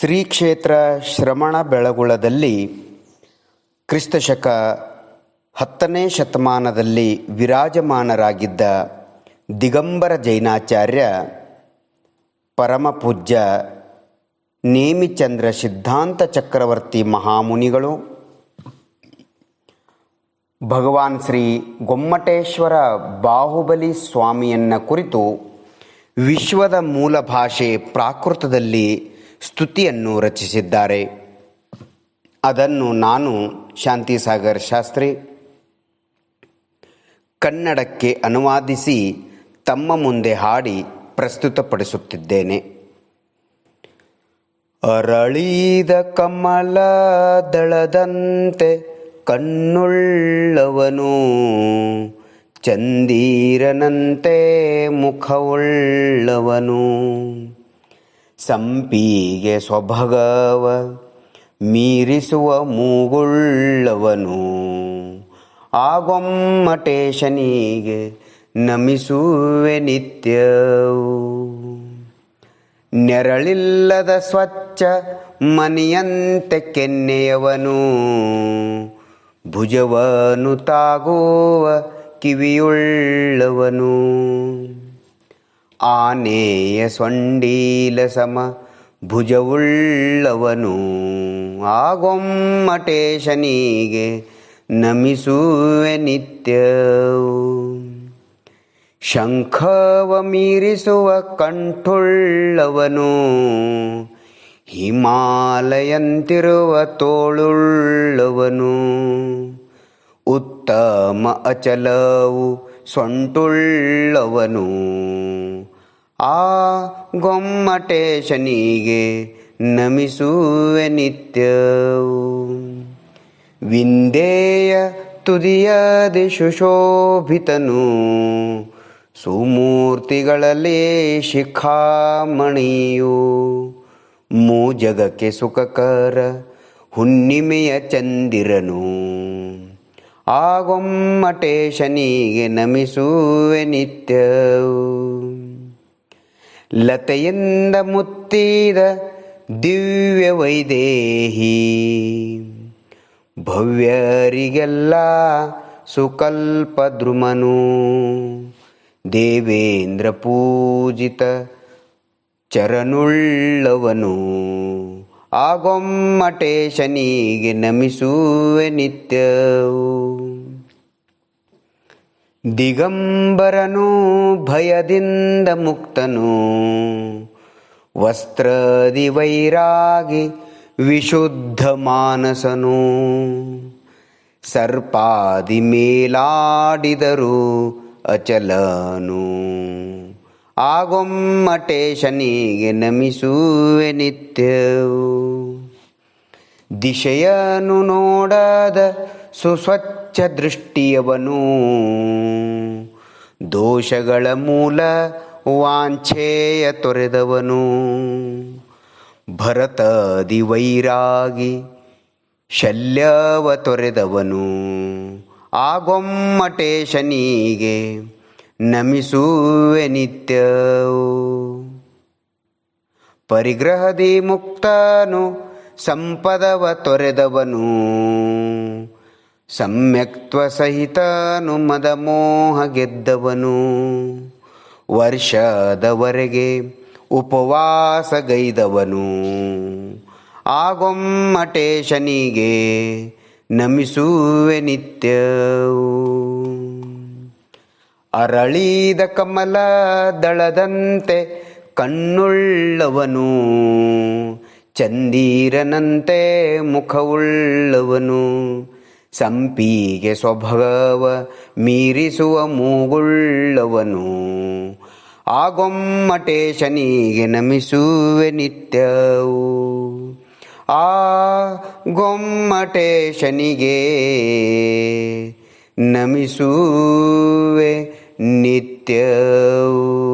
ಶ್ರೀ ಕ್ಷೇತ್ರ ಶ್ರಮಣ ಬೆಳಗುಳದಲ್ಲಿ ಕ್ರಿಸ್ತಶಕ ಹತ್ತನೇ ಶತಮಾನದಲ್ಲಿ ವಿರಾಜಮಾನರಾಗಿದ್ದ ದಿಗಂಬರ ಜೈನಾಚಾರ್ಯ ಪರಮಪೂಜ್ಯ ನೇಮಿಚಂದ್ರ ಸಿದ್ಧಾಂತ ಚಕ್ರವರ್ತಿ ಮಹಾಮುನಿಗಳು, ಭಗವಾನ್ ಶ್ರೀ ಗೊಮ್ಮಟೇಶ್ವರ ಬಾಹುಬಲಿ ಸ್ವಾಮಿಯನ್ನ ಕುರಿತು ವಿಶ್ವದ ಮೂಲ ಭಾಷೆ ಪ್ರಾಕೃತದಲ್ಲಿ ಸ್ತುತಿಯನ್ನು ರಚಿಸಿದ್ದಾರೆ. ಅದನ್ನು ನಾನು ಶಾಂತಿಸಾಗರ್ ಶಾಸ್ತ್ರಿ ಕನ್ನಡಕ್ಕೆ ಅನುವಾದಿಸಿ ತಮ್ಮ ಮುಂದೆ ಹಾಡಿ ಪ್ರಸ್ತುತಪಡಿಸುತ್ತಿದ್ದೇನೆ. ಅರಳಿದ ಕಮಲ ದಳದಂತೆ ಕಣ್ಣುಳ್ಳವನು, ಚಂದೀರನಂತೆ ಮುಖವುಳ್ಳವನು. ಸಂಪಿಗೆ ಸ್ವಭಗವ ಮೀರಿಸುವ ಮೂಗುಳ್ಳವನು. ಆಗೊಮ್ಮಟೇಶನಿಗೆ ನಮಿಸುವೆ ನಿತ್ಯವು. ನೆರಳಿಲ್ಲದ ಸ್ವಚ್ಛ ಮನೆಯಂತೆ ಕೆನ್ನೆಯವನು. ಭುಜವನು ತಾಗುವ ಕಿವಿಯುಳ್ಳವನು. ಆನೆಯ ಸೊಂಡೀಲ ಸಮ ಭುಜವುಳ್ಳವನು. ಆಗೊಮ್ಮಟೇಶನಿಗೆ ನಮಿಸುವೆ ನಿತ್ಯವು. ಶಂಖವ ಮೀರಿಸುವ ಕಂಠುಳ್ಳವನು. ಹಿಮಾಲಯಂತಿರುವ ತೋಳುಳ್ಳವನು. ಉತ್ತಮ ಅಚಲವು ಸೊಂಟುಳ್ಳವನು. ಆ ಗೊಮ್ಮಟೇಶನಿಗೆ ನಮಿಸುವೆ ನಿತ್ಯವು. ವಿಂದೇಯ ತುದಿಯದಿ ಸುಶೋಭಿತನು, ಸುಮೂರ್ತಿಗಳಲ್ಲಿ ಶಿಖಾಮಣಿಯು. ಮೂಜಗಕ್ಕೆ ಸುಖಕರ ಹುಣ್ಣಿಮೆಯ ಚಂದಿರನು. ಆಗೊಮ್ಮಟೇಶನಿಗೆ ನಮಿಸುವೆ ನಿತ್ಯವು. ಲತೆಯಿಂದ ಮುತ್ತಿದ ದಿವ್ಯ ವೈದೇಹಿ. ಭವ್ಯರಿಗೆಲ್ಲ ಸುಕಲ್ಪ ದ್ರುಮನು. ದೇವೇಂದ್ರ ಪೂಜಿತ ಚರನುಳ್ಳವನು ಆಗೊಮ್ಮಟೇಶನಿಗೆ ನಮಿಸುವೆ ನಿತ್ಯವು. ದಿಗಂಬರನು ಭಯದಿಂದ ಮುಕ್ತನು. ವಸ್ತ್ರದಿ ವೈರಾಗಿ ವಿಶುದ್ಧ ಮಾನಸನು. ಸರ್ಪಾದಿ ಮೇಲಾಡಿದರು ಅಚಲನು. ಆಗೊಮ್ಮಟೇಶನಿಗೆ ನಮಿಸುವೆ ನಿತ್ಯವು. ದಿಶೆಯನ್ನು ನೋಡದ ಸುಸ್ವಚ್ಛ ದೃಷ್ಟಿಯವನು. ದೋಷಗಳ ಮೂಲ ವಾಂಛೇಯ ತೊರೆದವನು. ಭರತದಿ ವೈರಾಗಿ ಶಲ್ಯವ ತೊರೆದವನು. ಆಗೊಮ್ಮಟೇಶನಿಗೆ ನಮಿಸುವೆ ನಿತ್ಯವು. ಪರಿಗ್ರಹದಿ ಮುಕ್ತನು, ಸಂಪದವ ತೊರೆದವನು. ಮದಮೋಹ ಗೆದ್ದವನು ವರ್ಷದವರೆಗೆ ಉಪವಾಸಗೈದವನು. ಆಗೊಮ್ಮಟೇಶನಿಗೆ ನಮಿಸುವೆ ನಿತ್ಯ ಅರಳಿದ ಕಮಲ ದಳದಂತೆ ಕಣ್ಣುಳ್ಳವನು. ಚಂದೀರನಂತೆ ಮುಖವುಳ್ಳವನು. ಸಂಪಿಗೆ ಸ್ವಭಾವ ಮೀರಿಸುವ ಮೂಗುಳ್ಳವನು. ಆಗೊಮ್ಮಟೇಶನಿಗೆ ನಮಿಸುವೆ ನಿತ್ಯವು. ಆ ಗೊಮ್ಮಟೆ ಶನಿಗೆ ನಮಿಸುವೆ ನಿತ್ಯವು.